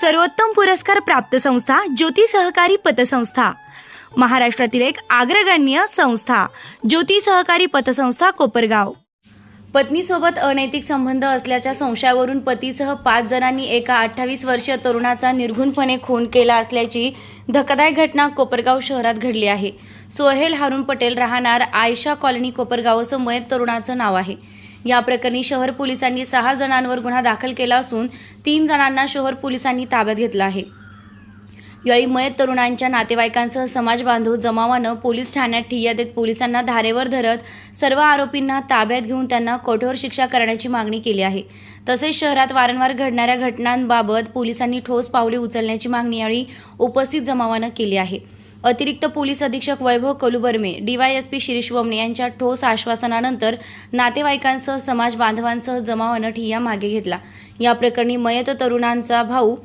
सर्वोत्तम पुरस्कार प्राप्त संस्था ज्योती सहकारी पतसंस्था. महाराष्ट्रातील एक अग्रगण्य संस्था ज्योती सहकारी पतसंस्था कोपरगाव. पत्नीसोबत अनैतिक संबंध असल्याच्या संशयावरून पतीसह पाच जणांनी एका अठ्ठावीस वर्षीय तरुणाचा निर्घुणपणे खून केला असल्याची धक्कादायक घटना कोपरगाव शहरात घडली आहे. सोहेल हारून पटेल राहणार आयशा कॉलनी कोपरगाव असं मयत तरुणाचं नाव आहे. या प्रकरणी शहर पोलिसांनी सहा जणांवर गुन्हा दाखल केला असून तीन जणांना शहर पोलिसांनी ताब्यात घेतलं आहे. यावेळी मयत तरुणांच्या नातेवाईकांसह समाज बांधव जमावानं पोलीस ठाण्यात ठिय्या देत पोलिसांना धारेवर धरत सर्व आरोपींना ताब्यात घेऊन त्यांना कठोर शिक्षा करण्याची मागणी केली आहे. तसेच शहरात वारंवार घडणाऱ्या घटनांबाबत पोलिसांनी ठोस पावले उचलण्याची मागणी यावेळी उपस्थित जमावानं केली आहे. अतिरिक्त पोलीस अधीक्षक वैभव कलुबर्मे डीवायएसपी शिरीष वमने यांच्या ठोस आश्वासनानंतर नातेवाईकांसह समाज बांधवांसह जमावानं ठिय्या मागे घेतला. या प्रकरणी मयत तरुणांचा भाऊ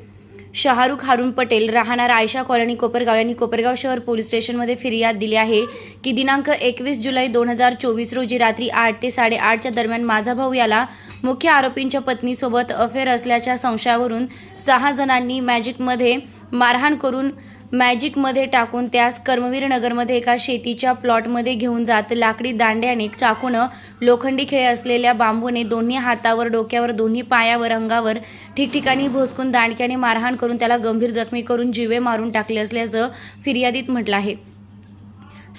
शहारुख हारून पटेल राहणार आयशा कॉलनी कोपरगाव यांनी कोपरगाव शहर पोलीस स्टेशनमध्ये फिर्याद दिली आहे की दिनांक एकवीस जुलै दोन हजार चोवीस रोजी रात्री आठ ते साडेआठच्या दरम्यान माझा भाऊ याला मुख्य आरोपींच्या पत्नीसोबत अफेअर असल्याच्या संशयावरून सहा जणांनी मॅजिकमध्ये मारहाण करून मॅजिकमध्ये टाकून त्यास कर्मवीर नगरमध्ये एका शेतीच्या प्लॉटमध्ये घेऊन जात लाकडी दांड्याने चाकूनं लोखंडी खेळ असलेल्या बांबूने दोन्ही हातावर डोक्यावर दोन्ही पायावर अंगावर ठिकठिकाणी भोसकून दांडक्याने मारहाण करून त्याला गंभीर जखमी करून जिवे मारून टाकले असल्याचं फिर्यादीत म्हटलं आहे.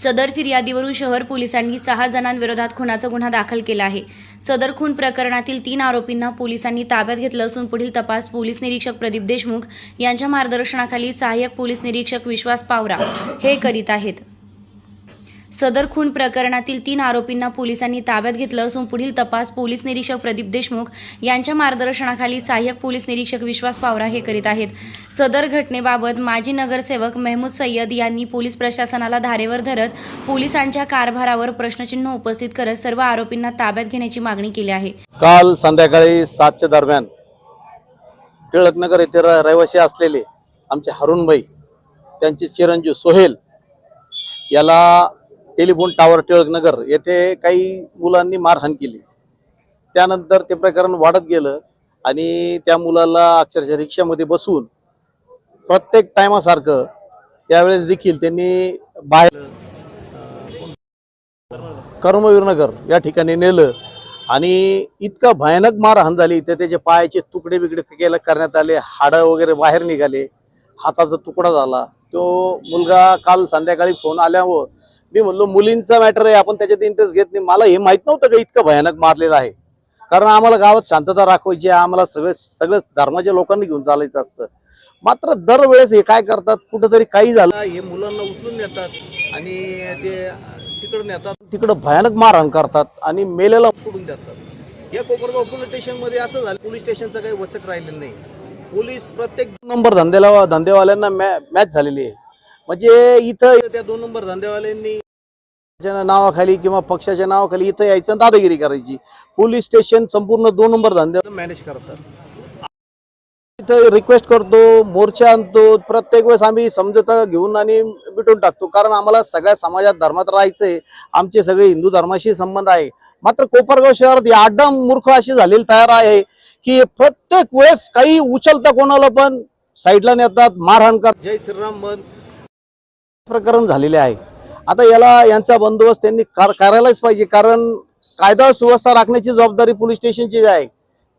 सदर फिर्यादीवरून शहर पोलिसांनी सहा जणांविरोधात खुनाचा गुन्हा दाखल केला आहे. सदर खून प्रकरणातील तीन आरोपींना पोलिसांनी ताब्यात घेतलं असून पुढील तपास पोलीस निरीक्षक प्रदीप देशमुख यांच्या मार्गदर्शनाखाली सहाय्यक पोलीस निरीक्षक विश्वास पावरा हे करीत आहेत. सदर खून प्रकरणातील तीन आरोपींना पोलिसांनी ताब्यात घेतलं असून पुढील तपास पोलीस निरीक्षक प्रदीप देशमुख यांच्या मार्गदर्शनाखाली सहाय्यक पोलीस निरीक्षक विश्वास पावरा हे करीत आहेत. सदर घटनेबाबत माजी नगरसेवक मेहमूद सय्यद यांनी पोलीस प्रशासनाला धारेवर धरत पोलिसांच्या कारभारावर प्रश्नचिन्ह उपस्थित करत सर्व आरोपींना ताब्यात घेण्याची मागणी केली आहे. काल संध्याकाळी सातच्या दरम्यान टिळकनगर येथे रहिवासी असलेले आमचे हरुणभाई त्यांचे चिरंजीव सोहेल याला टेलिफोन टावर टिळकनगर येथे काही मुलांनी मारहाण केली. त्यानंतर ते प्रकरण वाढत गेलं आणि त्या मुलाला अक्षरशः रिक्षामध्ये बसून प्रत्येक टायमासारखं त्यावेळेस देखील त्यांनी बाहेर कर्मवीर नगर या ठिकाणी नेलं आणि इतका भयानक मारहाण झाली. तर त्याचे पायाचे तुकडे बिकडे केलं करण्यात आले. हाडं वगैरे बाहेर निघाले. हाताचा तुकडा झाला. तो मुलगा काल संध्याकाळी फोन आल्यावर मी म्हणलो मुलींचा मॅटर आहे आपण त्याच्यात इंटरेस्ट घेत नाही. मला हे माहीत नव्हतं का इतकं भयानक मारलेलं आहे? कारण आम्हाला गावात शांतता राखवायची आहे आम्हाला सगळे सगळ्याच धर्माच्या लोकांनी घेऊन चालायचं असतं. मात्र दरवेळेस हे काय करतात कुठंतरी काही झालं. हे मुलांना उचलून नेतात आणि ते तिकडं नेतात. तिकडं भयानक मारहाण करतात आणि मेलेला सोडून देतात. या कोपरगाव पोलीस स्टेशनमध्ये असं झालं पोलीस स्टेशनचं काही वचक राहिलेलं नाही. पोलीस प्रत्येक नंबर धंद्याला धंदेवाल्यांना मॅच झालेली आहे. म्हणजे इथं त्या दोन नंबर धंदेवाल्यांनी पक्षाच्या नावाखाली किंवा पक्षाच्या नावाखाली इथं यायचं आणि दादागिरी करायची. पोलीस स्टेशन संपूर्ण दोन नंबर धंदे मॅनेज करतात. इथं रिक्वेस्ट करतो मोर्चा आणतो प्रत्येक वेळेस आम्ही समजोता घेऊन आणि मिटून टाकतो. कारण आम्हाला सगळ्या समाजात धर्मात राहायचंय. आमचे सगळे हिंदू धर्माशी संबंध आहे. मात्र कोपरगाव शहरात आडम मूर्ख अशी झालेली तयार आहे की प्रत्येक वेळेस काही उचलता कोणाला पण. साईडला नेतात मारहाण कर जय श्रीराम मन प्रकरण झालेले आहे. आता याला यांचा बंदोबस्त त्यांनी कार करायलाच पाहिजे. कारण कायदा सुव्यवस्था राखण्याची जबाबदारी पोलीस स्टेशनची आहे.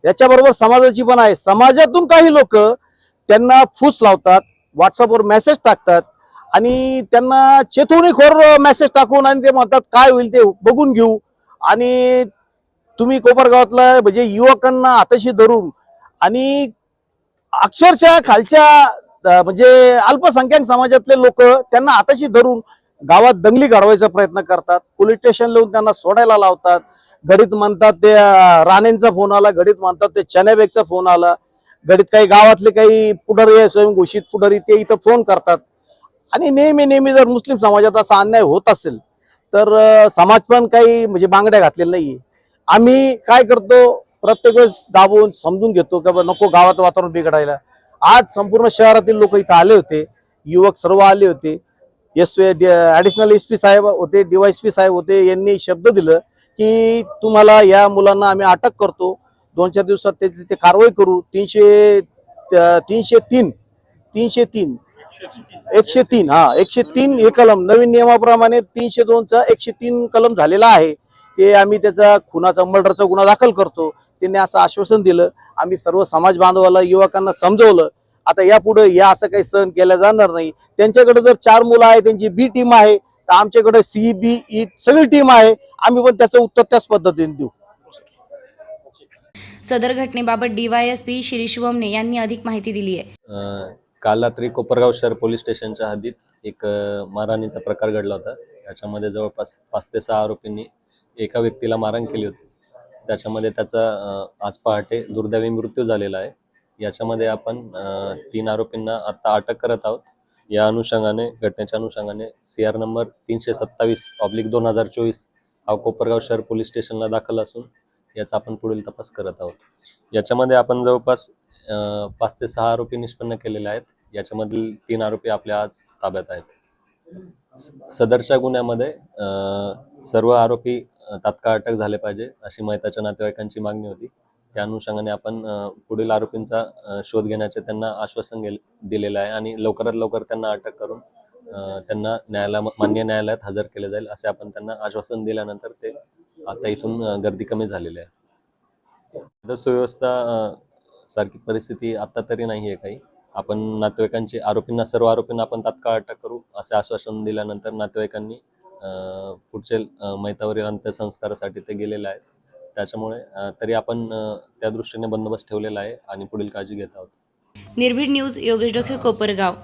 याच्याबरोबर समाजाची पण आहे. समाजातून काही लोक त्यांना फूस लावतात व्हॉट्सअपवर मेसेज टाकतात आणि त्यांना चेतवणीखोर मेसेज टाकून आणि ते म्हणतात काय होईल ते बघून घेऊ. आणि तुम्ही कोपरगावातला म्हणजे युवकांना हाताशी धरून आणि अक्षरशः खालच्या म्हणजे अल्पसंख्याक समाजातले लोक त्यांना हाताशी धरून गावात दंगली घडवायचा प्रयत्न करतात. पोलीस स्टेशन लावून त्यांना सोडायला लावतात. घडीत म्हणतात ते राणेंचा फोन आला घडीत म्हणतात ते चण्याबेगचा फोन आला. घडीत काही गावातले काही पुढारी स्वयंघोषित पुढारी ते इथं फोन करतात. आणि नेहमी नेहमी जर मुस्लिम समाजात असा अन्याय होत असेल तर समाज पण काही म्हणजे बांगड्या घातलेल्या नाहीये. आम्ही काय करतो? प्रत्येक वेळेस दाबून समजून घेतो की नको गावात वातावरण बिघडायला. आज संपूर्ण शहरातील लोक इथं आले होते. युवक सर्व आले होते. एस ॲडिशनल एस पी साहेब होते डीवायएसपी साहेब होते यांनी शब्द दिलं की तुम्हाला या मुलांना आम्ही अटक करतो. दोन चार दिवसात त्याची ते कारवाई करू. तीनशे तीनशे तीन तीनशे तीन एकशे तीन हा एकशे तीन हे कलम नवीन नियमाप्रमाणे तीनशे दोनचा एकशे तीन कलम झालेला आहे. ते आम्ही त्याचा खुनाचा मर्डरचा गुन्हा दाखल करतो. त्यांनी असं आश्वासन दिलं. आम्ही सर्व समाज बांधवाला युवकांना समजवलं. आता यापुढे या असं काही सहन केलं जाणार नाही. त्यांच्याकडे जर चार मुलं आहे त्यांची बी टीम आहे तर आमच्याकडे सी बी ई सगळी टीम आहे. आम्ही पण त्याचं उत्तर त्याच पद्धतीने देऊ. सदर घटनेबाबत डीवायएसपी श्री शिवमने यांनी अधिक माहिती दिली आहे. काल रात्री कोपरगाव शहर पोलीस स्टेशनच्या हद्दीत एक मारहाणीचा प्रकार घडला होता. याच्यामध्ये जवळपास पाच ते सहा आरोपींनी एका व्यक्तीला मारहाण केली होती. त्याच्यामध्ये त्याचा आज पहाटे दुर्दैवी मृत्यू झालेला आहे. याच्यामध्ये आपण तीन आरोपींना आता अटक करत आहोत. या अनुषंगाने घटनेच्या अनुषंगाने सी आर नंबर तीनशे सत्तावीस ऑब्लिक दोन हजार चोवीस हा कोपरगाव शहर पोलीस स्टेशनला दाखल असून याचा आपण पुढील तपास करत आहोत. याच्यामध्ये आपण जवळपास अ, पाच ते सहा आरोपी निष्पन्न केलेले आहेत. याच्यामधील तीन आरोपी आपल्या आज ताब्यात आहेत. सदरच्या गुन्ह्यामध्ये सर्व आरोपी तात्काळ अटक झाले पाहिजे अशी महिताच्या नातेवाईकांची मागणी होती. त्या अनुषंगाने आपण पुढील आरोपींचा शोध घेण्याचे त्यांना आश्वासन दिलेलं आहे आणि लवकरात लवकर त्यांना अटक करून त्यांना न्यायालया मान्य न्यायालयात हजर केले जाईल असे आपण त्यांना आश्वासन दिल्यानंतर ते आता इथून गर्दी कमी झालेली आहे. सुव्यवस्था सारखी परिस्थिती आता तरी नाही आहे काही. आपण नातेवाईकांची आरोपींना सर्व आरोपींना आपण तात्काळ अटक करू असे आश्वासन दिल्यानंतर नातेवाईकांनी पुढचे मैतावरील अंत्यसंस्कारासाठी ते गेलेले आहेत. त्याच्यामुळे तरी आपण त्या दृष्टीने बंदोबस्त ठेवलेला आहे आणि पुढील काळजी घेत आहोत. निर्भीड न्यूज योगेश डोके कोपरगाव.